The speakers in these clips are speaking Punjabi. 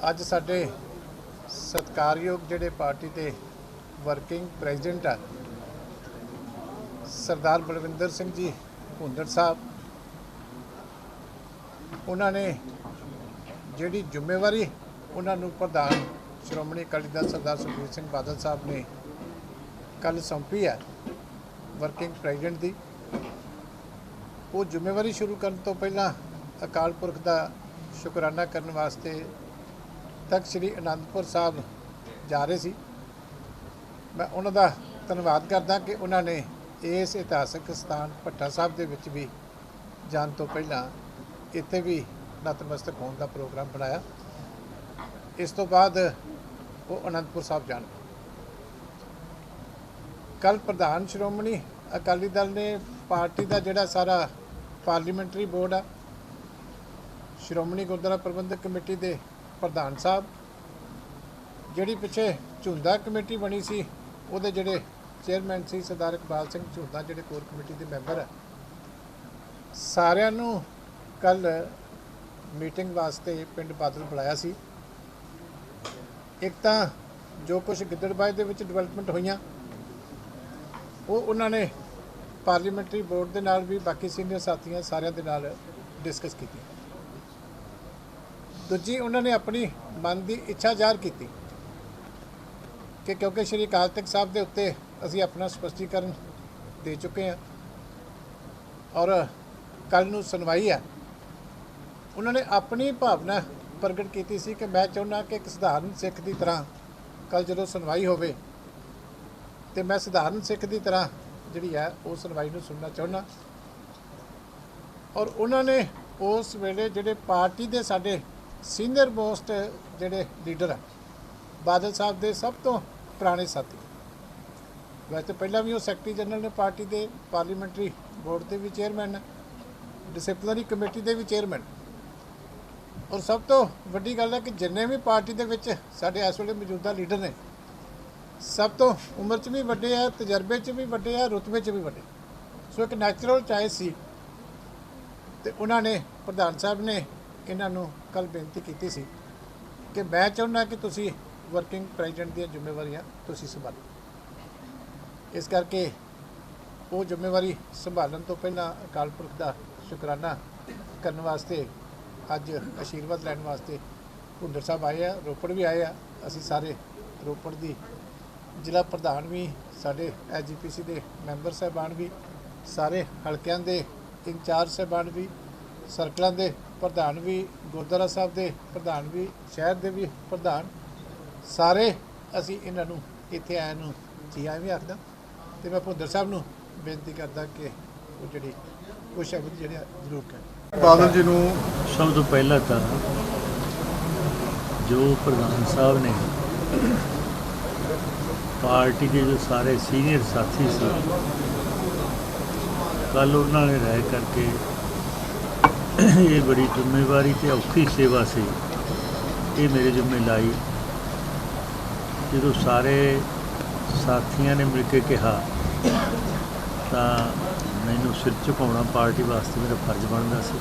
ਅੱਜ ਸਾਡੇ ਸਤਿਕਾਰਯੋਗ ਜਿਹੜੇ ਪਾਰਟੀ ਦੇ ਵਰਕਿੰਗ ਪ੍ਰੈਜ਼ੀਡੈਂਟ ਆ, ਸਰਦਾਰ ਬਲਵਿੰਦਰ ਸਿੰਘ ਜੀ ਭੁੰਦੜ ਸਾਹਿਬ, ਉਹਨਾਂ ਨੇ ਜਿਹੜੀ ਜ਼ਿੰਮੇਵਾਰੀ ਉਹਨਾਂ ਨੂੰ ਪ੍ਰਧਾਨ ਸ਼੍ਰੋਮਣੀ ਅਕਾਲੀ ਦਲ ਸਰਦਾਰ ਸੁਖਬੀਰ ਸਿੰਘ ਬਾਦਲ ਸਾਹਿਬ ਨੇ ਕੱਲ ਸੌਂਪੀ ਹੈ ਵਰਕਿੰਗ ਪ੍ਰੈਜ਼ੀਡੈਂਟ ਦੀ, ਉਹ ਜ਼ਿੰਮੇਵਾਰੀ ਸ਼ੁਰੂ ਕਰਨ ਤੋਂ ਪਹਿਲਾਂ ਅਕਾਲ ਪੁਰਖ ਦਾ ਸ਼ੁਕਰਾਨਾ ਕਰਨ ਵਾਸਤੇ ਤੱਕ ਸ੍ਰੀ ਅਨੰਦਪੁਰ ਸਾਹਿਬ ਜਾ ਰਹੇ ਸੀ। ਮੈਂ ਉਹਨਾਂ ਦਾ ਧੰਨਵਾਦ ਕਰਦਾ ਕਿ ਉਹਨਾਂ ਨੇ ਇਸ ਇਤਿਹਾਸਕ ਸਥਾਨ ਭੱਟਾ ਸਾਹਿਬ ਦੇ ਵਿੱਚ ਵੀ ਜਾਣ ਤੋਂ ਪਹਿਲਾਂ ਇੱਥੇ ਵੀ ਨਤਮਸਤਕ ਹੋਣ ਦਾ ਪ੍ਰੋਗਰਾਮ ਬਣਾਇਆ। ਇਸ ਤੋਂ ਬਾਅਦ ਉਹ ਅਨੰਦਪੁਰ ਸਾਹਿਬ ਜਾਣ। ਕੱਲ ਪ੍ਰਧਾਨ ਸ਼੍ਰੋਮਣੀ ਅਕਾਲੀ ਦਲ ਨੇ ਪਾਰਟੀ ਦਾ ਜਿਹੜਾ ਸਾਰਾ ਪਾਰਲੀਮੈਂਟਰੀ ਬੋਰਡ ਆ, ਸ਼੍ਰੋਮਣੀ ਗੁਰਦੁਆਰਾ ਪ੍ਰਬੰਧਕ ਕਮੇਟੀ ਦੇ ਪ੍ਰਧਾਨ ਸਾਹਿਬ, ਜਿਹੜੀ ਪਿੱਛੇ ਝੁੰਦਾ ਕਮੇਟੀ ਬਣੀ ਸੀ, ਉਹਦੇ ਜਿਹੜੇ ਚੇਅਰਮੈਨ ਸੀ ਸਰਦਾਰ ਇਕਬਾਲ ਸਿੰਘ ਝੁੰਦਾ, ਜਿਹੜੇ ਕੋਰ ਕਮੇਟੀ ਦੇ ਮੈਂਬਰ ਆ, ਸਾਰਿਆਂ ਨੂੰ ਕੱਲ ਮੀਟਿੰਗ ਵਾਸਤੇ ਪਿੰਡ ਬਾਦਲ ਬੁਲਾਇਆ ਸੀ। ਇੱਕ ਤਾਂ ਜੋ ਕੁਝ ਗਿੱਦੜਬਾਈ ਦੇ ਵਿੱਚ ਡਿਵੈਲਪਮੈਂਟ ਹੋਈਆਂ, ਉਹ ਉਹਨਾਂ ਨੇ ਪਾਰਲੀਮੈਂਟਰੀ ਬੋਰਡ ਦੇ ਨਾਲ ਵੀ ਬਾਕੀ ਸੀਨੀਅਰ ਸਾਥੀਆਂ ਸਾਰਿਆਂ ਦੇ ਨਾਲ ਡਿਸਕਸ ਕੀਤੀ ਦੂਜੀ, ਉਹਨਾਂ ਨੇ ਆਪਣੀ ਮਨ ਦੀ ਇੱਛਾ ਜ਼ਾਹਰ ਕੀਤੀ ਕਿ ਕਿਉਂਕਿ ਸ਼੍ਰੀ ਅਕਾਲ ਤਖਤ ਸਾਹਿਬ ਦੇ ਉੱਤੇ ਅਸੀਂ ਆਪਣਾ ਸਪਸ਼ਟੀਕਰਨ ਦੇ ਚੁੱਕੇ ਹਾਂ ਔਰ ਕੱਲ ਨੂੰ ਸੁਣਵਾਈ ਹੈ, ਉਹਨਾਂ ਨੇ ਆਪਣੀ ਭਾਵਨਾ ਪ੍ਰਗਟ ਕੀਤੀ ਸੀ ਕਿ ਮੈਂ ਚਾਹੁੰਦਾ ਕਿ ਇੱਕ ਸਧਾਰਨ ਸਿੱਖ ਦੀ ਤਰ੍ਹਾਂ ਕੱਲ ਜਦੋਂ ਸੁਣਵਾਈ ਹੋਵੇ ਤੇ ਮੈਂ ਸਧਾਰਨ ਸਿੱਖ ਦੀ ਤਰ੍ਹਾਂ ਜਿਹੜੀ ਹੈ ਉਹ ਸੁਣਵਾਈ ਨੂੰ ਸੁਣਨਾ ਚਾਹੁੰਦਾ। ਔਰ ਉਹਨਾਂ ਨੇ ਉਸ ਵੇਲੇ ਜਿਹੜੇ ਪਾਰਟੀ ਦੇ ਸਾਡੇ ਸੀਨੀਅਰ ਮੋਸਟ ਜਿਹੜੇ ਲੀਡਰ ਆ, ਬਾਦਲ ਸਾਹਿਬ ਦੇ ਸਭ ਤੋਂ ਪੁਰਾਣੇ ਸਾਥੀ। ਵੈਸੇ ਪਹਿਲਾਂ ਵੀ ਉਹ ਸੈਕਟਰੀ ਜਨਰਲ ਨੇ ਪਾਰਟੀ ਦੇ ਪਾਰਲੀਮੈਂਟਰੀ ਬੋਰਡ ਦੇ ਵੀ ਚੇਅਰਮੈਨ ਨੇ ਡਿਸਪਲਿਨਰੀ ਕਮੇਟੀ ਦੇ ਵੀ ਚੇਅਰਮੈਨ। ਔਰ ਸਭ ਤੋਂ ਵੱਡੀ ਗੱਲ ਹੈ ਕਿ ਜਿੰਨੇ ਵੀ ਪਾਰਟੀ ਦੇ ਵਿੱਚ ਸਾਡੇ ਇਸ ਵੇਲੇ ਮੌਜੂਦਾ ਲੀਡਰ ਨੇ, ਸਭ ਤੋਂ ਉਮਰ 'ਚ ਵੀ ਵੱਡੇ ਆ, ਤਜਰਬੇ 'ਚ ਵੀ ਵੱਡੇ ਆ, ਰੁਤਬੇ 'ਚ ਵੀ ਵੱਡੇ। ਸੋ ਇੱਕ ਨੈਚੁਰਲ ਚਾਇਸ ਸੀ ਤੇ ਉਹਨਾਂ ਨੇ ਪ੍ਰਧਾਨ ਸਾਹਿਬ ਨੇ ਇਹਨਾਂ ਨੂੰ ਕੱਲ ਬੇਨਤੀ ਕੀਤੀ ਸੀ ਕਿ ਮੈਂ ਚਾਹੁੰਦਾ ਕਿ ਤੁਸੀਂ ਵਰਕਿੰਗ ਪ੍ਰੈਜ਼ੀਡੈਂਟ ਦੀਆਂ ਜ਼ਿੰਮੇਵਾਰੀਆਂ ਤੁਸੀਂ ਸੰਭਾਲੋ। ਇਸ ਕਰਕੇ ਉਹ ਜ਼ਿੰਮੇਵਾਰੀ ਸੰਭਾਲਣ ਤੋਂ ਪਹਿਲਾਂ ਅਕਾਲ ਪੁਰਖ ਦਾ ਸ਼ੁਕਰਾਨਾ ਕਰਨ ਵਾਸਤੇ ਅੱਜ ਆਸ਼ੀਰਵਾਦ ਲੈਣ ਵਾਸਤੇ ਭੁੰਦਰ ਸਾਹਿਬ ਆਏ ਆ, ਰੋਪੜ ਵੀ ਆਏ ਆ। ਅਸੀਂ ਸਾਰੇ ਰੋਪੜ ਦੀ ਜ਼ਿਲ੍ਹਾ ਪ੍ਰਧਾਨ ਵੀ, ਸਾਡੇ ਐਜੀਪੀਸੀ ਦੇ ਮੈਂਬਰ ਸਾਹਿਬਾਨ ਵੀ, ਸਾਰੇ ਹਲਕਿਆਂ ਦੇ ਇੰਚਾਰਜ ਸਾਹਿਬਾਨ ਵੀ ਸਰਕਲਾਂ ਦੇ ਪ੍ਰਧਾਨ ਵੀ ਗੁਰਦੁਆਰਾ ਸਾਹਿਬ ਦੇ ਪ੍ਰਧਾਨ ਵੀ ਸ਼ਹਿਰ ਦੇ ਵੀ ਪ੍ਰਧਾਨ ਸਾਰੇ ਅਸੀਂ ਇਹਨਾਂ ਨੂੰ ਇੱਥੇ ਆਇਆਂ ਨੂੰ ਜੀ ਆਇਆਂ ਵੀ ਆਖਦਾ। ਤੇ ਮੈਂ ਭੁੰਦਰ ਸਾਹਿਬ ਨੂੰ ਬੇਨਤੀ ਕਰਦਾ ਕਿ ਉਹ ਜਿਹੜੀ ਉਹ ਸ਼ਬਦ ਜਿਹੜੇ ਜ਼ਰੂਰ ਕਹਿਣ। ਬਾਦਲ ਜੀ ਨੂੰ ਸਭ ਤੋਂ ਪਹਿਲਾਂ ਤਾਂ ਜੋ ਪ੍ਰਧਾਨ ਸਾਹਿਬ ਨੇ ਪਾਰਟੀ ਦੇ ਜੋ ਸਾਰੇ ਸੀਨੀਅਰ ਸਾਥੀ ਸੀ ਕੱਲ ਉਹਨਾਂ ਨੇ ਰਾਏ ਕਰਕੇ ਇਹ ਬੜੀ ਜ਼ਿੰਮੇਵਾਰੀ ਤੇ ਔਖੀ ਸੇਵਾ ਸੀ। ਇਹ ਮੇਰੇ ਜ਼ਿੰਮੇ ਲਾਈ। ਜਦੋਂ ਸਾਰੇ ਸਾਥੀਆਂ ਨੇ ਮਿਲ ਕੇ ਕਿਹਾ, ਤਾਂ ਮੈਨੂੰ ਸਿਰ ਝੁਕਾਉਣਾ ਪਾਰਟੀ ਵਾਸਤੇ ਮੇਰਾ ਫਰਜ਼ ਬਣਦਾ ਸੀ।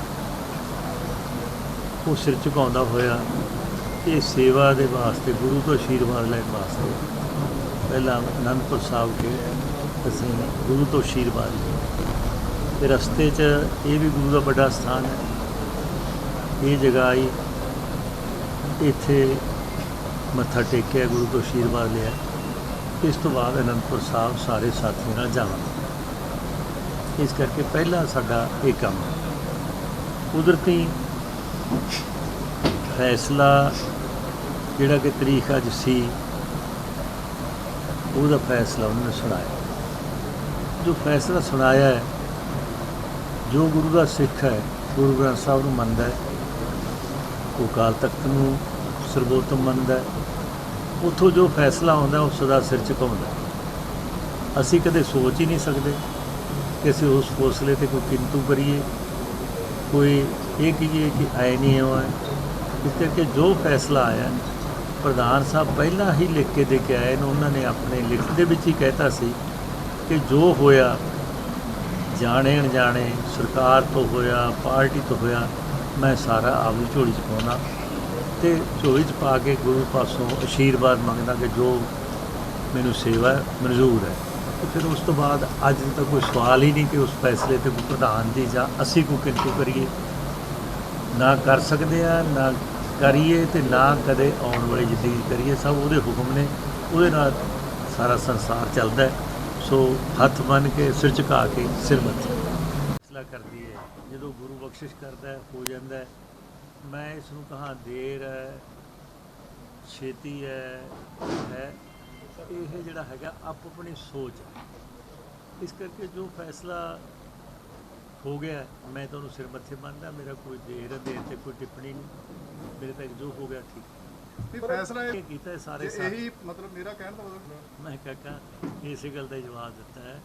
ਉਹ ਸਿਰ ਝੁਕਾਉਂਦਾ ਹੋਇਆ ਇਹ ਸੇਵਾ ਦੇ ਵਾਸਤੇ, ਗੁਰੂ ਤੋਂ ਆਸ਼ੀਰਵਾਦ ਲੈਣ ਵਾਸਤੇ, ਪਹਿਲਾਂ ਅਨੰਦਪੁਰ ਸਾਹਿਬ ਕੇ ਅਸੀਂ ਗੁਰੂ ਤੋਂ ਆਸ਼ੀਰਵਾਦ ਲਿਆ। ਤੇ ਰਸਤੇ 'ਚ ਇਹ ਵੀ ਗੁਰੂ ਦਾ ਵੱਡਾ ਸਥਾਨ ਹੈ। ਇਹ ਜਗ੍ਹਾ ਆਈ। ਇੱਥੇ ਮੱਥਾ ਟੇਕਿਆ, ਗੁਰੂ ਤੋਂ ਆਸ਼ੀਰਵਾਦ ਲਿਆ। ਇਸ ਤੋਂ ਬਾਅਦ ਅਨੰਦਪੁਰ ਸਾਹਿਬ ਸਾਰੇ ਸਾਥੀਆਂ ਨਾਲ ਜਾਵਾਂਗੇ। ਇਸ ਕਰਕੇ ਪਹਿਲਾ ਸਾਡਾ ਇਹ ਕੰਮ। ਕੁਦਰਤੀ ਫੈਸਲਾ, ਜਿਹੜਾ ਕਿ ਤਰੀਕ ਅੱਜ ਸੀ, ਉਹਦਾ ਫੈਸਲਾ ਉਹਨਾਂ ਨੇ ਸੁਣਾਇਆ। ਜੋ ਫੈਸਲਾ ਸੁਣਾਇਆ ਹੈ ਜੋ ਗੁਰੂ ਦਾ ਸਿੱਖ ਹੈ, ਗੁਰੂ ਗ੍ਰੰਥ ਸਾਹਿਬ ਨੂੰ ਮੰਨਦਾ ਹੈ, ਉਹ ਕਾਲ ਤਖਤ ਨੂੰ ਸਰਬੋਤਮ ਮੰਨਦਾ ਹੈ, ਉਥੋਂ ਜੋ ਫੈਸਲਾ ਆਉਂਦਾ, ਉਹ ਸਦਾ ਸਿਰ ਝੁਕਾਉਂਦਾ ਅਸੀਂ ਕਦੇ ਸੋਚ ਹੀ ਨਹੀਂ ਸਕਦੇ ਕਿ ਅਸੀਂ ਉਸ ਫੈਸਲੇ ਤੇ ਕੋਈ ਕਿੰਤੂ ਕਰੀਏ, ਕੋਈ ਇਹ ਕਹੀਏ ਕਿ ਆਏ ਨਹੀਂ ਹੋਇਆ ਇਸ ਕਰਕੇ ਜੋ ਫੈਸਲਾ ਆਇਆ, ਪ੍ਰਧਾਨ ਸਾਹਿਬ ਪਹਿਲਾਂ ਹੀ ਲਿਖ ਕੇ ਦੇ ਕੇ ਆਏ ਨੇ, ਉਹਨਾਂ ਨੇ ਆਪਣੇ ਲਿਖਤ ਦੇ ਵਿੱਚ ਹੀ ਕਹਿਤਾ ਸੀ ਕਿ ਜੋ ਹੋਇਆ ਜਾਣੇ ਅਣਜਾਣੇ, ਸਰਕਾਰ ਤੋਂ ਹੋਇਆ, ਪਾਰਟੀ ਤੋਂ ਹੋਇਆ, ਮੈਂ ਸਾਰਾ ਆਪਣੀ ਝੋਲੀ 'ਚ ਪਾਉਣਾ। ਤੇ ਝੋਲੀ 'ਚ ਪਾ ਕੇ ਗੁਰੂ ਪਾਸੋਂ ਅਸ਼ੀਰਵਾਦ ਮੰਗਦਾ ਕਿ ਜੋ ਮੈਨੂੰ ਸੇਵਾ ਮਨਜ਼ੂਰ ਹੈ। ਤੇ ਫਿਰ ਉਸ ਤੋਂ ਬਾਅਦ ਅੱਜ ਤੱਕ ਕੋਈ ਸਵਾਲ ਹੀ ਨਹੀਂ ਕਿ ਉਸ ਫੈਸਲੇ ਤੇ ਕੋਈ ਪ੍ਰਧਾਨ ਦੀ ਜਾਂ ਅਸੀਂ ਕੋਈ ਕਿੰਤੂ ਕਰੀਏ। ਨਾ ਕਰ ਸਕਦੇ ਆ, ਨਾ ਕਰੀਏ ਤੇ ਨਾ ਕਦੇ ਆਉਣ ਵਾਲੀ ਜ਼ਿੰਦਗੀ ਕਰੀਏ। ਸਭ ਉਹਦੇ ਹੁਕਮ ਨੇ, ਉਹਦੇ ਨਾਲ ਸਾਰਾ ਸੰਸਾਰ ਚੱਲਦਾ ਹੈ। ਸੋ ਹੱਥ ਬੰਨ ਕੇ, ਸਿਰ ਝੁਕਾ ਕੇ, ਸਿਰ ਮੱਥੇ ਫੈਸਲਾ ਕਰਦੀ ਹੈ। ਜਦੋਂ ਗੁਰੂ ਬਖਸ਼ਿਸ਼ ਕਰਦਾ ਹੈ, ਹੋ ਜਾਂਦਾ ਹੈ। ਮੈਂ ਇਸ ਨੂੰ ਕਹਾਂ, ਦੇਰ ਹੈ, ਛੇਤੀ ਹੈ ਹੈ। ਇਹ ਜਿਹੜਾ ਹੈਗਾ, ਆਪੋ ਆਪਣੀ ਸੋਚ ਇਸ ਕਰਕੇ ਜੋ ਫੈਸਲਾ ਹੋ ਗਿਆ, ਮੈਂ ਤੁਹਾਨੂੰ ਸਿਰ ਮੱਥੇ ਬੰਨਦਾ। ਮੇਰਾ ਕੋਈ ਦੇਰ ਦੇਰ ਤੇ ਕੋਈ ਟਿੱਪਣੀ ਨਹੀਂ। ਮੇਰੇ ਤੱਕ ਜੋ ਹੋ ਗਿਆ, ਠੀਕ ਵੀ ਫੈਸਲਾ ਇਹ ਕੀਤਾ ਹੈ ਸਾਰੇ ਸਾਥ। ਇਹੀ ਮਤਲਬ ਮੇਰਾ ਕਹਿਣ ਦਾ ਮਤਲਬ ਮੈਂ ਕਾਕਾ ਇਸੇ ਗੱਲ ਦਾ ਜਵਾਬ ਦਿੱਤਾ ਹੈ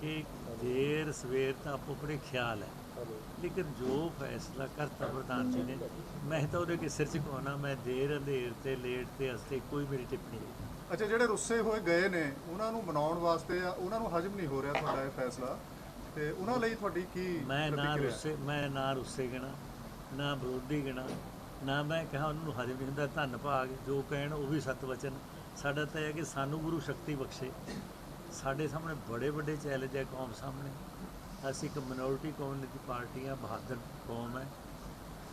ਕਿ ਦੇਰ ਸਵੇਰ ਤਾਂ ਆਪੋ ਆਪਣੇ ਖਿਆਲ ਹੈ। ਲੇਕਿਨ ਜੋ ਫੈਸਲਾ ਕਰਤਾ ਪ੍ਰਧਾਨ ਜੀ ਨੇ ਮੈਂ ਤਾਂ ਉਹਦੇ ਕੇ ਸਿਰ ਝੁਕਾਉਣਾ ਮੈਂ ਦੇਰ ਅੰਧੇਰ ਤੇ ਲੇਟ ਤੇ ਹਸਤੇ ਕੋਈ ਮੇਰੀ ਟਿੱਪਣੀ ਨਹੀਂ ਅੱਛਾ ਜਿਹੜੇ ਰੁੱਸੇ ਹੋਏ ਗਏ ਨੇ ਉਹਨਾਂ ਨੂੰ ਮਨਾਉਣ ਵਾਸਤੇ ਆ ਉਹਨਾਂ ਨੂੰ ਹਜਮ ਨਹੀਂ ਹੋ ਰਿਹਾ ਤੁਹਾਡਾ ਇਹ ਫੈਸਲਾ? ਤੇ ਉਹਨਾਂ ਲਈ ਤੁਹਾਡੀ ਕੀ ਮੈਂ ਨਾ? ਰੁੱਸੇ ਮੈਂ ਨਾ ਰੁੱਸੇ ਗਣਾ ਨਾ ਵਿਰੋਧੀ ਗਣਾ ਨਾ ਮੈਂ ਕਹਾ ਉਹਨਾਂ ਨੂੰ ਹਾਜ਼ਰ ਨਹੀਂ ਹੁੰਦਾ, ਧੰਨ ਭਾਗ, ਜੋ ਕਹਿਣ ਉਹ ਵੀ ਸਤ ਵਚਨ। ਸਾਡਾ ਤਾਂ ਇਹ ਹੈ ਕਿ ਸਾਨੂੰ ਗੁਰੂ ਸ਼ਕਤੀ ਬਖਸ਼ੇ। ਸਾਡੇ ਸਾਹਮਣੇ ਬੜੇ ਵੱਡੇ ਚੈਲੰਜ ਹੈ ਕੌਮ ਸਾਹਮਣੇ। ਅਸੀਂ ਇੱਕ ਮਿਨੋਰਿਟੀ ਕਮਿਊਨਿਟੀ ਪਾਰਟੀ ਹਾਂ ਬਹਾਦਰ ਕੌਮ ਹੈ।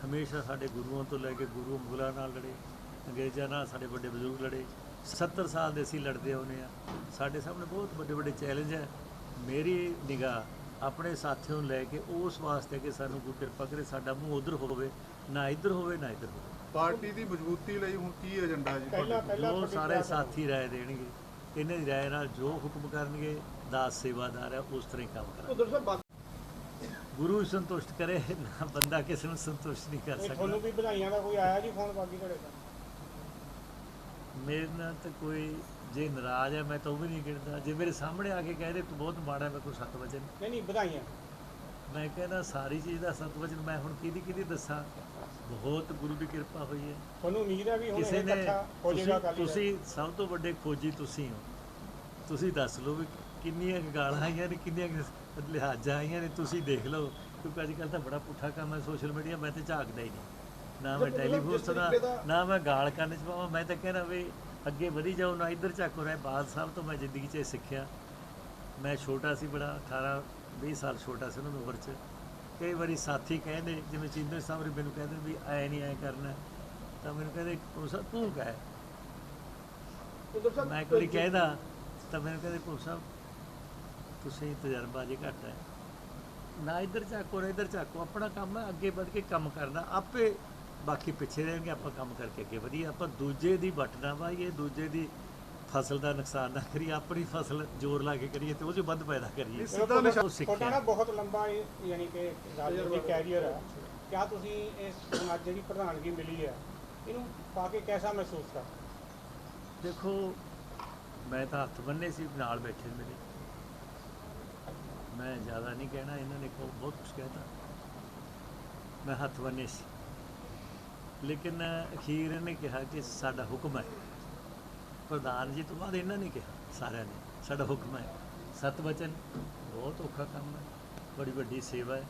ਹਮੇਸ਼ਾ ਸਾਡੇ ਗੁਰੂਆਂ ਤੋਂ ਲੈ ਕੇ ਗੁਰੂ ਮੁਗਲਾਂ ਨਾਲ ਲੜੇ, ਅੰਗਰੇਜ਼ਾਂ ਨਾਲ ਸਾਡੇ ਵੱਡੇ ਬਜ਼ੁਰਗ ਲੜੇ। 70 ਸਾਲ ਦੇ ਅਸੀਂ ਲੜਦੇ ਆਉਂਦੇ ਆ ਸਾਡੇ ਸਾਹਮਣੇ ਬਹੁਤ ਵੱਡੇ ਵੱਡੇ ਚੈਲੰਜ ਹੈ। ਮੇਰੀ ਨਿਗਾਹ ਆਪਣੇ ਸਾਥੀਆਂ ਨੂੰ ਲੈ ਕੇ ਉਸ ਵਾਸਤੇ ਕਿ ਸਾਨੂੰ ਕੋਈ ਕਿਰਪਾ ਕਰੇ ਸਾਡਾ ਮੂੰਹ ਉਧਰ ਹੋਵੇ ਨਾ ਇੱਧਰ ਹੋਵੇ ਨਾ ਇੱਧਰ ਹੋਵੇ। ਪਾਰਟੀ ਦੀ ਮਜ਼ਬੂਤੀ ਲਈ ਹੁਣ ਕੀ ਏਜੰਡਾ ਜੀ ਜੋ ਸਾਰੇ ਸਾਥੀ ਰਾਏ ਦੇਣਗੇ ਇਹਨਾਂ ਦੀ ਰਾਏ ਨਾਲ ਜੋ ਹੁਕਮ ਕਰਨਗੇ ਦਾਸ ਸੇਵਾਦਾਰ ਹੈ ਉਸ ਤਰ੍ਹਾਂ ਹੀ ਕੰਮ ਕਰਾਂਗੇ। ਗੁਰੂ ਸੰਤੁਸ਼ਟ ਕਰੇ ਨਾ ਬੰਦਾ ਕਿਸੇ ਨੂੰ ਸੰਤੁਸ਼ਟ ਨਹੀਂ ਕਰ ਸਕਦਾ। ਤੁਹਾਨੂੰ ਵੀ ਵਧਾਈਆਂ ਦਾ ਕੋਈ ਆਇਆ ਜੀ ਫੋਨ ਬਾਕੀ ਤੁਹਾਡੇ ਮੇਰੇ ਨਾਲ ਤਾਂ ਕੋਈ ਜੇ ਨਾਰਾਜ਼ ਹੈ ਮੈਂ ਤਾਂ ਉਹ ਵੀ ਨਹੀਂ ਗਿਣਦਾ। ਜੇ ਮੇਰੇ ਸਾਹਮਣੇ ਆ ਕੇ ਕਹਿ ਦੇ ਤੂੰ ਬਹੁਤ ਮਾੜਾ ਮੈਂ ਕੋਈ ਸੱਤ ਨਹੀਂ ਨਹੀਂ ਵਧਾਈਆਂ। ਮੈਂ ਕਹਿੰਦਾ ਸਾਰੀ ਚੀਜ਼ ਦਾ ਸਤ ਮੈਂ ਹੁਣ ਕਿਹਦੀ ਕਿਹਦੀ ਦੱਸਾਂ? ਬਹੁਤ ਗੁਰੂ ਦੀ ਕਿਰਪਾ ਹੋਈ ਹੈ। ਤੁਹਾਨੂੰ ਉਮੀਦ ਹੈ ਵੀ ਹੁਣ ਇਹ ਇਕੱਠਾ ਹੋ ਜਾਏਗਾ ਕੱਲ ਤੁਸੀਂ ਸਭ ਤੋਂ ਵੱਡੇ ਖੋਜੀ ਤੁਸੀਂ ਹੋ। ਤੁਸੀਂ ਦੱਸ ਲਓ ਵੀ ਕਿੰਨੀਆਂ ਗਾਲਾਂ ਆਈਆਂ ਨੇ ਕਿੰਨੀਆਂ ਲਿਹਾਜ਼ਾਂ ਆਈਆਂ ਨੇ ਤੁਸੀਂ ਦੇਖ ਲਓ। ਕਿਉਂਕਿ ਅੱਜ ਕੱਲ੍ਹ ਤਾਂ ਬੜਾ ਪੁੱਠਾ ਕੰਮ ਹੈ ਸੋਸ਼ਲ ਮੀਡੀਆ ਮੈਂ ਤੇ ਝਾਕਦਾ ਹੀ ਨਹੀਂ। ਨਾ ਮੈਂ ਟੈਲੀਫੋਨ ਸੁਣਾ ਨਾ ਮੈਂ ਗਾਲ ਕੰਨ ਚ ਪਾਵਾਂ। ਮੈਂ ਤਾਂ ਕਹਿੰਦਾ ਵੀ ਅੱਗੇ ਵਧੀ ਜਾਓ ਨਾ ਇੱਧਰ ਝਾਕੋ ਰਹੇ। ਬਾਦ ਸਾਹਿਬ ਤੋਂ ਮੈਂ ਜ਼ਿੰਦਗੀ 'ਚ ਇਹ ਸਿੱਖਿਆ। ਮੈਂ ਛੋਟਾ ਸੀ ਬੜਾ 18 20 ਸਾਲ ਛੋਟਾ ਸੀ ਉਹਨਾਂ ਦੀ ਉਮਰ 'ਚ। ਕਈ ਵਾਰੀ ਸਾਥੀ ਕਹਿੰਦੇ ਜਿਵੇਂ ਚਿੰਦਰ ਸਾਹਿਬ ਮੈਨੂੰ ਕਹਿੰਦੇ ਵੀ ਐ ਨਹੀਂ ਐ ਕਰਨਾ। ਤਾਂ ਮੈਨੂੰ ਕਹਿੰਦੇ "ਭੂਰ ਸਾਹਿਬ ਤੂੰ ਕਹਿ। ਮੈਂ ਵਾਰੀ ਕਹਿਦਾ ਤਾਂ ਮੈਨੂੰ ਕਹਿੰਦੇ ਸਾਹਿਬ ਤੁਸੀਂ ਤਜਰਬਾ ਜੇ ਘੱਟ ਹੈ। ਨਾ ਇੱਧਰ ਝਾਕੋ ਨਾ ਇੱਧਰ ਝਾਕੋ। ਆਪਣਾ ਕੰਮ ਹੈ ਅੱਗੇ ਵੱਧ ਕੇ ਕੰਮ ਕਰਨਾ। ਆਪੇ ਬਾਕੀ ਪਿੱਛੇ ਰਹਿਣਗੇ ਆਪਾਂ ਕੰਮ ਕਰਕੇ ਅੱਗੇ ਵਧੀਏ। ਆਪਾਂ ਦੂਜੇ ਦੀ ਵੱਟ ਨਾ ਵਾਹੀਏ ਦੂਜੇ ਦੀ ਫਸਲ ਦਾ ਨੁਕਸਾਨ ਨਾ ਕਰੀਏ ਆਪਣੀ ਫਸਲ ਜ਼ੋਰ ਲਾ ਕੇ ਕਰੀਏ ਤੇ ਉਹ 'ਚ ਵੱਧ ਪੈਦਾ ਕਰੀਏ। ਸਿੱਧਾ ਤੁਹਾਡਾ ਨਾ ਬਹੁਤ ਲੰਬਾ ਇਹ- ਯਾਨੀ ਕਿ ਰਾਜਨੀਤਿਕ ਕੈਰੀਅਰ ਹੈ। ਕਿਆ ਤੁਸੀਂ ਇਸ ਅੱਜ ਜਿਹੜੀ ਪ੍ਰਧਾਨਗੀ ਮਿਲੀ ਹੈ ਇਹਨੂੰ ਪਾ ਕੇ ਕਿਹਦਾ ਮਹਿਸੂਸ ਕਰ ਦੇਖੋ ਮੈਂ ਤਾਂ ਹੱਥ ਬੰਨੇ ਸੀ ਨਾਲ ਬੈਠੇ ਮੇਰੇ ਮੈਂ ਜ਼ਿਆਦਾ ਨਹੀਂ ਕਹਿਣਾ ਇਹਨਾਂ ਨੇ ਕੋ ਬਹੁਤ ਕੁਝ ਕਹਿਤਾ। ਮੈਂ ਹੱਥ ਬੰਨੇ ਸੀ। ਲੇਕਿਨ ਅਖੀਰ ਇਹਨੇ ਕਿਹਾ ਕਿ ਸਾਡਾ ਹੁਕਮ ਹੈ। ਪ੍ਰਧਾਨ ਜੀ ਤੋਂ ਬਾਅਦ ਇਹਨਾਂ ਨੇ ਕਿਹਾ ਸਾਰਿਆਂ ਨੇ ਸਾਡਾ ਹੁਕਮ ਹੈ। ਸਤ ਵਚਨ ਬਹੁਤ ਔਖਾ ਕੰਮ ਹੈ ਬੜੀ ਵੱਡੀ ਸੇਵਾ ਹੈ।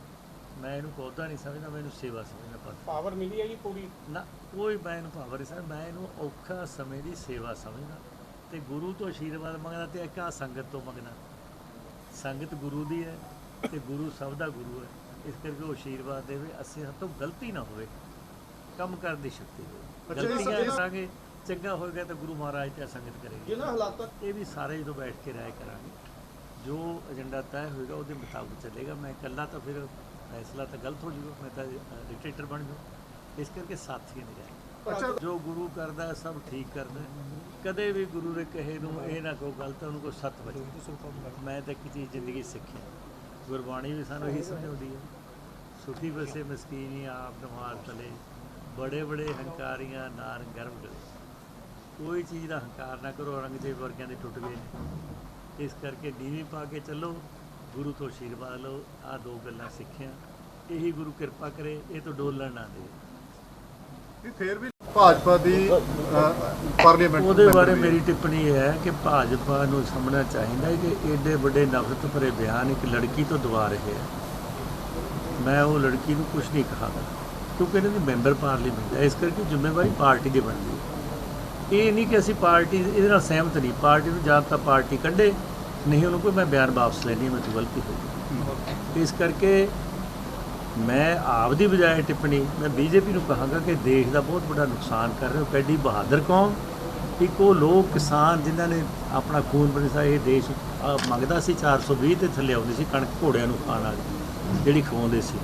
ਮੈਂ ਇਹਨੂੰ ਪੌਦਾ ਨਹੀਂ ਸਮਝਦਾ ਮੈਂ ਇਹਨੂੰ ਸੇਵਾ ਸਮਝਦਾ ਪਰ ਪਾਵਰ ਮਿਲੀ ਹੈ ਜੀ ਪੂਰੀ? ਨਾ ਕੋਈ ਮੈਂ ਇਹਨੂੰ ਭਾਵਰ ਸਰ ਮੈਂ ਇਹਨੂੰ ਔਖਾ ਸਮੇਂ ਦੀ ਸੇਵਾ ਸਮਝਦਾ। ਤੇ ਗੁਰੂ ਤੋਂ ਆਸ਼ੀਰਵਾਦ ਮੰਗਦਾ ਤੇ ਇੱਕ ਆ ਸੰਗਤ ਤੋਂ ਮੰਗਦਾ ਸੰਗਤ ਗੁਰੂ ਦੀ ਹੈ ਤੇ ਗੁਰੂ ਸਭ ਦਾ ਗੁਰੂ ਹੈ। ਇਸ ਕਰਕੇ ਉਹ ਆਸ਼ੀਰਵਾਦ ਦੇਵੇ ਅਸੀਂ ਹੱਥੋਂ ਗਲਤੀ ਨਾ ਹੋਵੇ। ਕੰਮ ਕਰਨ ਦੀ ਸ਼ਕਤੀ ਹੋਵੇ। ਗਲਤੀਆਂ ਕਰਾਂਗੇ ਚੰਗਾ ਹੋਏਗਾ ਤਾਂ ਗੁਰੂ ਮਹਾਰਾਜ ਤੇ ਸੰਗਤ ਕਰੇਗੀ। ਇਹਨਾਂ ਹਾਲਾਤਾਂ ਇਹ ਵੀ ਸਾਰੇ ਜਦੋਂ ਬੈਠ ਕੇ ਰਾਏ ਕਰਾਂਗੇ ਜੋ ਏਜੰਡਾ ਤੈਅ ਹੋਏਗਾ ਉਹਦੇ ਮੁਤਾਬਕ ਚੱਲੇਗਾ। ਮੈਂ ਇਕੱਲਾ ਤਾਂ ਫਿਰ ਫੈਸਲਾ ਤਾਂ ਗਲਤ ਹੋ ਜਾਊਗਾ ਮੈਂ ਤਾਂ ਡਿਕਟੇਟਰ ਬਣ ਜਾਊਂ। ਇਸ ਕਰਕੇ ਸਾਥੀ ਨਹੀਂ ਰਹੇ ਜੋ ਗੁਰੂ ਕਰਦਾ ਸਭ ਠੀਕ ਕਰਦਾ। ਕਦੇ ਵੀ ਗੁਰੂ ਦੇ ਕਹੇ ਨੂੰ ਇਹ ਨਾ ਕਹੋ ਗਲਤ ਉਹਨੂੰ ਕੋਈ ਸੱਤ ਵਜੇ ਮੈਂ ਤਾਂ ਚੀਜ਼ ਜ਼ਿੰਦਗੀ ਸਿੱਖੀ ਗੁਰਬਾਣੀ ਵੀ ਸਾਨੂੰ ਇਹੀ ਸਮਝਾਉਂਦੀ ਹੈ। ਸੁਖੀ ਵਸੇ ਮਸਕੀਨੀ ਆਪ ਨਮਾਰ ਤਲੇ ਬੜੇ ਬੜੇ ਹੰਕਾਰੀਆਂ ਨਾਰ ਗਰਭ ਗਲੇ ਕੋਈ ਚੀਜ਼ ਦਾ ਹੰਕਾਰ ਨਾ ਕਰੋ ਔਰੰਗਜ਼ੇਬ ਵਰਗਿਆਂ ਦੇ ਟੁੱਟ ਗਏ ਨੇ। ਇਸ ਕਰਕੇ ਨੀਵੀਂ ਪਾ ਕੇ ਚੱਲੋ ਗੁਰੂ ਤੋਂ ਆਸ਼ੀਰਵਾਦ ਲਓ ਆ ਦੋ ਗੱਲਾਂ ਸਿੱਖਿਆ। ਇਹੀ ਗੁਰੂ ਕਿਰਪਾ ਕਰੇ ਇਹ ਤੋਂ ਡੋਲਣ ਨਾ ਦੇ। ਵੀ ਫੇਰ ਵੀ ਭਾਜਪਾ ਦੀ ਪਾਰਲੀਮੈਂਟ ਉਹਦੇ ਬਾਰੇ। ਮੇਰੀ ਟਿੱਪਣੀ ਇਹ ਹੈ ਕਿ ਭਾਜਪਾ ਨੂੰ ਸਮਝਣਾ ਚਾਹੀਦਾ ਹੈ ਕਿ ਏਡੇ ਵੱਡੇ ਨਫ਼ਰਤ ਭਰੇ ਬਿਆਨ ਇੱਕ ਲੜਕੀ ਤੋਂ ਦਵਾ ਰਹੇ ਹੈ। ਮੈਂ ਉਹ ਲੜਕੀ ਨੂੰ ਕੁਝ ਨਹੀਂ ਕਹਾਂਗਾ। ਕਿਉਂਕਿ ਇਹਨਾਂ ਦੀ ਮੈਂਬਰ ਪਾਰਲੀਮੈਂਟ ਹੈ, ਇਸ ਕਰਕੇ ਜ਼ਿੰਮੇਵਾਰੀ ਪਾਰਟੀ ਦੀ ਬਣਦੀ ਹੈ। ਇਹ ਨਹੀਂ ਕਿ ਅਸੀਂ ਪਾਰਟੀ ਇਹਦੇ ਨਾਲ ਸਹਿਮਤ ਨਹੀਂ, ਪਾਰਟੀ ਨੂੰ ਜਾਂ ਤਾਂ ਪਾਰਟੀ ਕੱਢੇ, ਨਹੀਂ ਉਹਨੂੰ ਕੋਈ ਮੈਂ ਬਿਆਨ ਵਾਪਸ ਲੈਣੀ ਹੈ ਮੇਰੇ ਗਲਤੀ ਹੋ ਗਈ। ਇਸ ਕਰਕੇ ਮੈਂ ਆਪ ਦੀ ਬਜਾਏ ਟਿੱਪਣੀ, ਮੈਂ ਬੀਜੇਪੀ ਨੂੰ ਕਹਾਂਗਾ ਕਿ ਦੇਸ਼ ਦਾ ਬਹੁਤ ਵੱਡਾ ਨੁਕਸਾਨ ਕਰ ਰਹੇ ਹੋ, ਕਿੱਡੀ ਬਹਾਦਰ ਕੌਮ ਇੱਕ ਉਹ ਲੋਕ ਕਿਸਾਨ ਜਿਨ੍ਹਾਂ ਨੇ ਆਪਣਾ ਖੂਨ ਬਰਸਾ ਇਹ ਦੇਸ਼ ਮੰਗਦਾ ਸੀ 420 ਤੇ ਥੱਲੇ ਆਉਂਦੀ ਸੀ, ਕਣਕ ਘੋੜਿਆਂ ਨੂੰ ਖਾਣ ਵਾਲੀ, ਜਿਹੜੀ ਖਵਾਉਂਦੇ ਸੀ।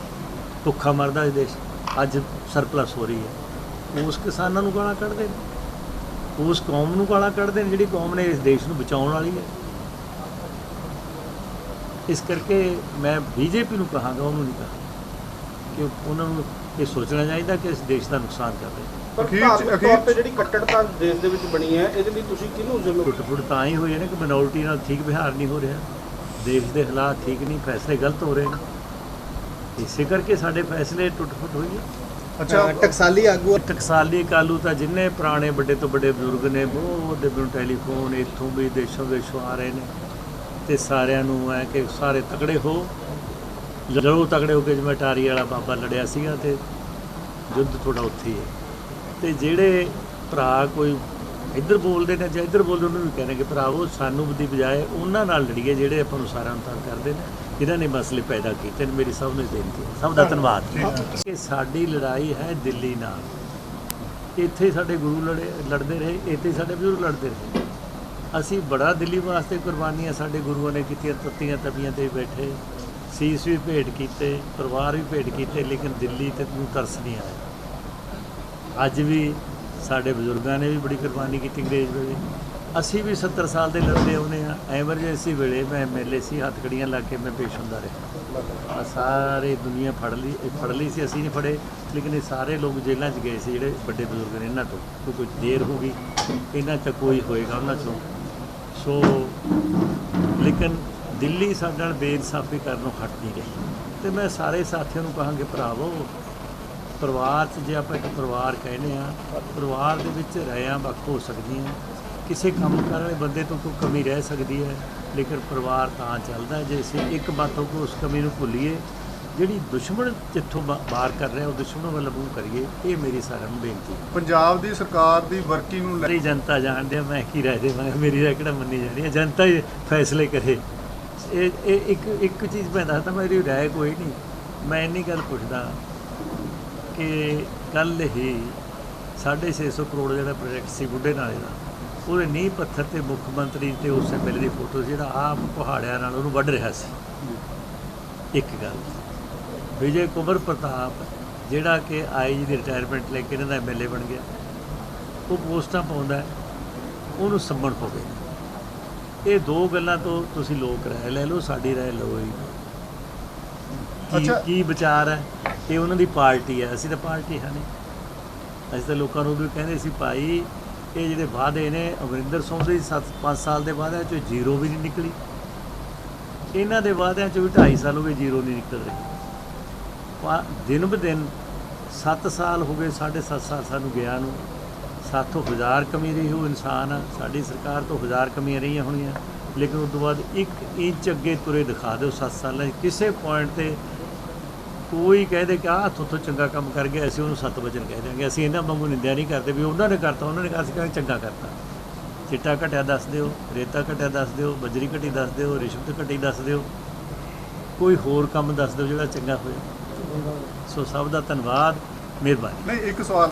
ਭੁੱਖਾ ਮਰਦਾ ਇਹ ਦੇਸ਼। ਅੱਜ ਸਰਪਲਸ ਹੋ ਰਹੀ ਹੈ। ਉਸ ਕਿਸਾਨਾਂ ਨੂੰ ਗਾਲਾਂ ਕੱਢਦੇ ਨੇ। ਉਸ ਕੌਮ ਨੂੰ ਗਾਲਾਂ ਕੱਢਦੇ ਨੇ ਜਿਹੜੀ ਕੌਮ ਨੇ ਇਸ ਦੇਸ਼ ਨੂੰ ਬਚਾਉਣ ਵਾਲੀ ਹੈ। ਇਸ ਕਰਕੇ ਮੈਂ ਬੀਜੇਪੀ ਨੂੰ ਕਹਾਂਗਾ ਉਹਨੂੰ ਨਹੀਂ ਕਹਾਂਗਾ ਕਿ ਉਹਨਾਂ ਨੂੰ ਇਹ ਸੋਚਣਾ ਚਾਹੀਦਾ ਕਿ ਇਸ ਦੇਸ਼ ਦਾ ਨੁਕਸਾਨ ਕਰ ਰਹੇ। ਪਰ ਅਖੀਰ ਤੌਰ ਤੇ ਜਿਹੜੀ ਕੱਟੜਤਾ ਦੇਸ਼ ਦੇ ਵਿੱਚ ਬਣੀ ਹੈ ਇਹਦੇ ਲਈ ਤੁਸੀਂ ਕਿਹਨੂੰ ਜ਼ਿੰਮੇਵਾਰ ਟੁੱਟ ਫੁੱਟ ਤਾਂ ਹੀ ਹੋਈ ਹੈ ਨਾ ਕਿ ਮਿਨੋਰਟੀ ਨਾਲ ਠੀਕ ਵਿਹਾਰ ਨਹੀਂ ਹੋ ਰਿਹਾ। ਦੇਸ਼ ਦੇ ਹਾਲਾਤ ਠੀਕ ਨਹੀਂ ਫੈਸਲੇ ਗਲਤ ਹੋ ਰਹੇ ਨੇ। ਇਸੇ ਕਰਕੇ ਸਾਡੇ ਫੈਸਲੇ ਟੁੱਟ ਫੁੱਟ ਹੋਈ ਹੈ ਅੱਛਾ ਟਕਸਾਲੀ ਆਗੂ ਟਕਸਾਲੀ ਕਾਲੂ ਤਾਂ ਜਿੰਨੇ ਪੁਰਾਣੇ ਵੱਡੇ ਤੋਂ ਵੱਡੇ ਬਜ਼ੁਰਗ ਨੇ ਬਹੁਤ ਦੇ ਮੈਨੂੰ ਟੈਲੀਫੋਨ ਇੱਥੋਂ ਵੀ ਦੇਸ਼ੋਂ ਦੇਸ਼ੋਂ ਆ ਰਹੇ ਨੇ। ਤੇ ਸਾਰਿਆਂ ਨੂੰ ਹੈ ਕਿ ਸਾਰੇ ਤਕੜੇ ਹੋ। ਲੜੋ ਤਕੜੇ ਹੋ ਕੇ ਜਿਵੇਂ ਟਾਰੀ ਵਾਲਾ ਬਾਬਾ ਲੜਿਆ ਸੀਗਾ ਤੇ ਯੁੱਧ ਤੁਹਾਡਾ ਉੱਥੇ ਹੀ ਹੈ। ਤੇ ਜਿਹੜੇ ਭਰਾ ਕੋਈ ਇੱਧਰ ਬੋਲਦੇ ਨੇ ਜਾਂ ਇੱਧਰ ਬੋਲਦੇ ਉਹਨਾਂ ਨੂੰ ਵੀ ਕਹਿੰਦੇ ਕਿ ਭਰਾਵੋ ਸਾਨੂੰ ਦੀ ਬਜਾਏ ਉਹਨਾਂ ਨਾਲ ਲੜੀਏ ਜਿਹੜੇ ਆਪਾਂ ਨੂੰ ਸਾਰਿਆਂ ਨੂੰ ਤੰਗ ਕਰਦੇ ਨੇ। ਜਿਨ੍ਹਾਂ ਨੇ ਮਸਲੇ ਪੈਦਾ ਕੀਤੇ ਨੇ। ਮੇਰੀ ਸਭ ਨੂੰ ਬੇਨਤੀ ਸਭ ਦਾ ਧੰਨਵਾਦ। ਕਿ ਸਾਡੀ ਲੜਾਈ ਹੈ ਦਿੱਲੀ ਨਾਲ। ਇੱਥੇ ਸਾਡੇ ਗੁਰੂ ਲੜੇ ਲੜਦੇ ਰਹੇ ਇੱਥੇ ਸਾਡੇ ਬਜ਼ੁਰਗ ਲੜਦੇ ਰਹੇ। ਅਸੀਂ ਬੜਾ ਦਿੱਲੀ ਵਾਸਤੇ ਕੁਰਬਾਨੀਆਂ ਸਾਡੇ ਗੁਰੂਆਂ ਨੇ ਕੀਤੀਆਂ ਤੱਤੀਆਂ ਤਵੀਆਂ ਤੇ ਬੈਠੇ ਸੀਸ ਵੀ ਭੇਟ ਕੀਤੇ ਪਰਿਵਾਰ ਵੀ ਭੇਟ ਕੀਤੇ ਲੇਕਿਨ ਦਿੱਲੀ ਤੇ ਨੂੰ ਤਰਸ ਨਹੀਂ ਆਇਆ। ਅੱਜ ਵੀ ਸਾਡੇ ਬਜ਼ੁਰਗਾਂ ਨੇ ਵੀ ਬੜੀ ਕੁਰਬਾਨੀ ਕੀਤੀ ਅੰਗਰੇਜ਼ ਵੇਲੇ। ਅਸੀਂ ਵੀ 70 ਸਾਲ ਦੇ ਲੜਦੇ ਆਉਂਦੇ ਆ ਐਮਰਜੈਂਸੀ ਵੇਲੇ ਮੈਂ ਐਮਐਲਏ ਸੀ, ਹੱਥਕੜੀਆਂ ਲਾ ਕੇ ਮੈਂ ਪੇਸ਼ ਹੁੰਦਾ ਰਿਹਾ। ਆ ਸਾਰੇ ਦੁਨੀਆ ਫੜ ਲਈ, ਇਹ ਫੜ ਲਈ ਸੀ, ਅਸੀਂ ਨਹੀਂ ਫੜੇ। ਲੇਕਿਨ ਇਹ ਸਾਰੇ ਲੋਕ ਜੇਲ੍ਹਾਂ 'ਚ ਗਏ ਸੀ, ਜਿਹੜੇ ਵੱਡੇ ਬਜ਼ੁਰਗ ਨੇ ਇਹਨਾਂ ਤੋਂ। ਕਿਉਂਕਿ ਦੇਰ ਹੋ ਗਈ, ਇਹਨਾਂ 'ਚ ਕੋਈ ਹੋਏਗਾ ਉਹਨਾਂ 'ਚੋਂ। ਸੋ, ਲੇਕਿਨ ਦਿੱਲੀ ਸਾਡੇ ਨਾਲ ਬੇਇਨਸਾਫੀ ਕਰਨ ਨੂੰ ਹਟ ਨਹੀਂ ਰਹੀ। ਤੇ ਮੈਂ ਸਾਰੇ ਸਾਥੀਆਂ ਨੂੰ ਕਹਾਂਗੇ, ਭਰਾਵੋ ਪਰਿਵਾਰ 'ਚ ਜੇ ਆਪਾਂ ਇੱਕ ਪਰਿਵਾਰ ਕਹਿੰਦੇ ਆ ਪਰਿਵਾਰ ਦੇ ਵਿੱਚ ਰਹਿਆਂ ਵੱਖ ਹੋ ਸਕਦੀਆਂ ਕਿਸੇ ਕੰਮ ਕਰਨ ਵਾਲੇ ਬੰਦੇ ਤੋਂ ਕੋਈ ਕਮੀ ਰਹਿ ਸਕਦੀ ਹੈ ਲੇਕਿਨ ਪਰਿਵਾਰ ਤਾਂ ਚੱਲਦਾ ਹੈ। ਜੇ ਅਸੀਂ ਇੱਕ ਬਾਤ ਕੇ ਉਸ ਕਮੀ ਨੂੰ ਭੁੱਲੀਏ ਜਿਹੜੀ ਦੁਸ਼ਮਣ ਜਿੱਥੋਂ ਬਾ- ਵਾਰ ਕਰ ਰਿਹਾ ਉਹ ਦੁਸ਼ਮਣ ਵੱਲ ਮੂੰਹ ਕਰੀਏ ਇਹ ਮੇਰੀ ਸਾਰਿਆਂ ਨੂੰ ਬੇਨਤੀ ਹੈ। ਪੰਜਾਬ ਦੀ ਸਰਕਾਰ ਦੀ ਵਰਕਿੰਗ ਨੂੰ ਲੈ ਜਨਤਾ ਜਾਣਦੇ ਆ ਮੈਂ ਕੀ ਰਹਿ ਦੇਵਾਂ ਮੇਰੀ ਰਾਏ ਕਿਹੜਾ ਮੰਨੀ ਜਾਣੀ ਹੈ। ਜਨਤਾ ਹੀ ਫੈਸਲੇ ਕਰੇ। ਇਹ ਇਹ ਇੱਕ ਇੱਕ ਚੀਜ਼ ਮੈਂ ਦੱਸਦਾ ਮੇਰੀ ਰਾਏ ਕੋਈ ਨਹੀਂ। ਮੈਂ ਇੰਨੀ ਗੱਲ ਪੁੱਛਦਾ ਕਿ ਕੱਲ ਹੀ 650 ਕਰੋੜ ਜਿਹੜਾ ਪ੍ਰੋਜੈਕਟ ਸੀ ਬੁੱਢੇ ਨਾਲੇ ਦਾ ਉਹਦੇ ਨੀਂਹ ਪੱਥਰ ਤੇ ਮੁੱਖ ਮੰਤਰੀ ਤੇ ਉਸ ਐਮਐਲਏ ਦੀ ਫੋਟੋ ਜਿਹੜਾ ਆਪ ਪਹਾੜਿਆਂ ਨਾਲ ਉਹਨੂੰ ਵੱਢ ਰਿਹਾ ਸੀ। ਇੱਕ ਗੱਲ ਵਿਜੇ ਕੁਮਰ ਪ੍ਰਤਾਪ ਜਿਹੜਾ ਕਿ ਆਈਜੀ ਦੀ ਰਿਟਾਇਰਮੈਂਟ ਲੈ ਕੇ ਇਹਨਾਂ ਦਾ ਐਮਐਲਏ ਬਣ ਗਿਆ ਉਹ ਪੋਸਟਾਂ ਪਾਉਂਦਾ ਉਹਨੂੰ ਸੰਮਣ ਪਵੇ ਇਹ ਦੋ ਗੱਲਾਂ ਤੋਂ ਤੁਸੀਂ ਲੋਕ ਰਾਏ ਲੈ ਲਓ ਸਾਡੀ ਰਾਏ ਲਓ ਹੀ। ਅੱਛਾ। ਕੀ ਵਿਚਾਰ ਹੈ? ਇਹ ਉਹਨਾਂ ਦੀ ਪਾਰਟੀ ਹੈ, ਅਸੀਂ ਤਾਂ ਪਾਰਟੀ ਹੈ ਨਹੀਂ। ਅਸੀਂ ਤਾਂ ਲੋਕਾਂ ਨੂੰ ਵੀ ਕਹਿੰਦੇ ਸੀ, ਭਾਈ, ਇਹ ਜਿਹੜੇ ਵਾਅਦੇ ਨੇ, ਅਮਰਿੰਦਰ ਸਿੰਘ ਦੇ 7-5 ਸਾਲ ਦੇ ਵਾਅਦਿਆਂ ਚੋਂ ਜ਼ੀਰੋ ਵੀ ਨਹੀਂ ਨਿਕਲੀ। ਇਹਨਾਂ ਦੇ ਵਾਅਦਿਆਂ ਚੋਂ ਵੀ 2.5 ਸਾਲ ਹੋ ਗਏ ਜ਼ੀਰੋ ਨਹੀਂ ਨਿਕਲ ਰਹੀ। ਦਿਨ ਬ ਦਿਨ 7 ਸਾਲ ਹੋ ਗਏ 7.5 ਸਾਲ ਸਾਨੂੰ ਗਿਆ ਨੂੰ। ਸਾਥੋਂ ਹਜ਼ਾਰ ਕਮੀ ਰਹੀ ਉਹ ਇਨਸਾਨ। ਆ ਸਾਡੀ ਸਰਕਾਰ ਤੋਂ ਹਜ਼ਾਰ ਕਮੀਆਂ ਰਹੀਆਂ ਹੋਣੀਆਂ ਲੇਕਿਨ ਉਸ ਤੋਂ ਬਾਅਦ ਇੱਕ ਇੰਚ ਅੱਗੇ ਤੁਰੇ ਦਿਖਾ ਦਿਓ 7 ਸਾਲਾਂ 'ਚ ਕਿਸੇ ਪੁਆਇੰਟ ਤੇ ਕੋਈ ਕਹਦੇ ਕਿ ਆਹ ਥੋਥੋਂ ਚੰਗਾ ਕੰਮ ਕਰ ਗਿਆ, ਅਸੀਂ ਉਹਨੂੰ ਸੱਤ ਵਚਨ ਕਹਿ ਦਿਆਂਗੇ। ਅਸੀਂ ਇਹਨਾਂ ਵਾਂਗੂ ਨਿੰਦਿਆ ਨਹੀਂ ਕਰਦੇ ਵੀ ਉਹਨਾਂ ਨੇ ਕਰਤਾ, ਉਹਨਾਂ ਨੇ ਕਿਹਾ ਅਸੀਂ ਕਹਿੰਦੇ ਚੰਗਾ ਕਰਤਾ। ਚਿੱਟਾ ਘਟਿਆ ਦੱਸ ਦਿਓ, ਰੇਤਾ ਘਟਿਆ ਦੱਸ ਦਿਓ, ਬਜਰੀ ਘਟੀ ਦੱਸ ਦਿਓ, ਰਿਸ਼ਵਤ ਘਟੀ ਦੱਸ ਦਿਓ। ਕੋਈ ਹੋਰ ਕੰਮ ਦੱਸ ਦਿਓ ਜਿਹੜਾ ਚੰਗਾ ਹੋਇਆ। ਸੋ ਸਭ ਦਾ ਧੰਨਵਾਦ, ਮਿਹਰਬਾਨੀ। ਨਹੀਂ, ਇੱਕ ਸਵਾਲ